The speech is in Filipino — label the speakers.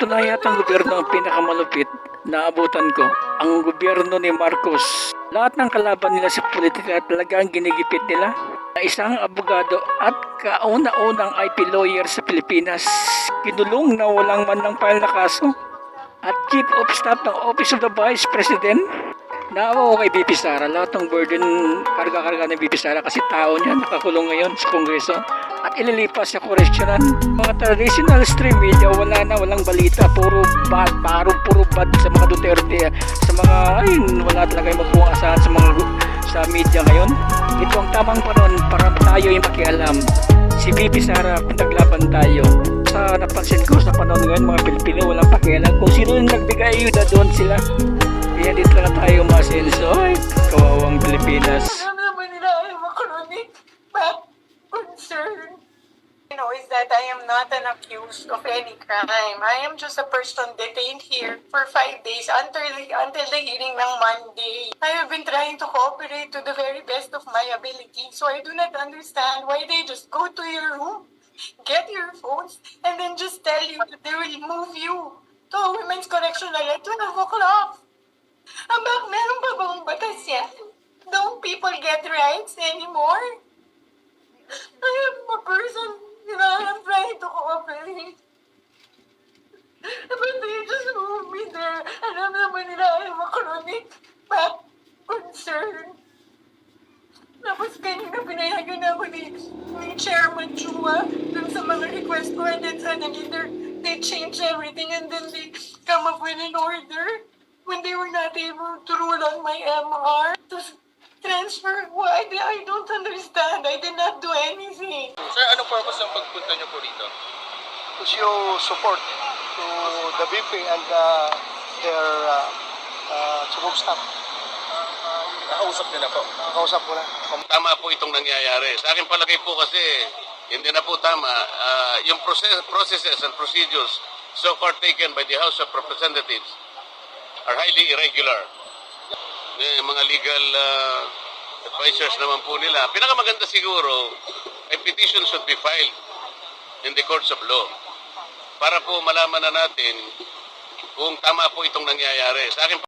Speaker 1: Ito na yata ang gobyerno ang pinakamalupit na abutan ko. Ang gobyerno ni Marcos. Lahat ng kalaban nila sa politika talagang ginigipit nila. Isang abogado at kauna-unang IP lawyer sa Pilipinas. Kinulong na walang man ng file na kaso. At Chief of Staff ng Office of the Vice President. Naawa ko kay BP Sara. Lahat ng burden, karga-karga ng BP Sara kasi tao niya nakakulong ngayon sa Kongreso. At ililipas sa correctional. Mga traditional stream media, wala na, walang balita. Puro bad, paro, puro bad sa mga Duterte. Sa mga, ay, wala talaga yung magpuang asahan sa mga sa media ngayon. Ito ang tamang panahon para tayo yung makialam. Si BP Sara, naglaban tayo. Sa napansin ko sa panahon ngayon, mga Pilipino walang pakialam. Kung sino yung nagbigay ayuda, doon sila. Kaya dito lang tayo masenso. Ay, kawawang Pilipinas.
Speaker 2: You know, is that I am not an accused of any crime. I am just a person detained here for five days until the, until the hearing ng Monday. I have been trying to cooperate to the very best of my ability, so I do not understand why they just go to your room, get your phones, and then just tell you that they will move you to a women's correctional at 12 o'clock. Bak, meron pa bang batas yan? Don't people get rights anymore? Cooperate. But they just move me there. Alam naman nila I am a chronic back concern. Tapos kanina pinayagan ako ni, ni Chairman Chua dun sa mga request ko and then suddenly they change everything and then they come up with an order when they were not able to rule on my MR. Tapos transfer, why? I don't understand. I did not do anything.
Speaker 3: Sir, ano purpose ng pagpunta niyo po rito?
Speaker 4: To show support to the BP and uh, their uh, uh, staff.
Speaker 3: Nakausap niyo na po.
Speaker 4: Kausap ko na.
Speaker 5: Tama po itong nangyayari. Sa akin palagay po kasi, hindi na po tama. Ah, yung process, processes and procedures so far taken by the House of Representatives are highly irregular. Eh, mga legal ah, advisors naman po nila. Pinakamaganda siguro, a petition should be filed in the courts of law para po malaman na natin kung tama po itong nangyayari. Sa akin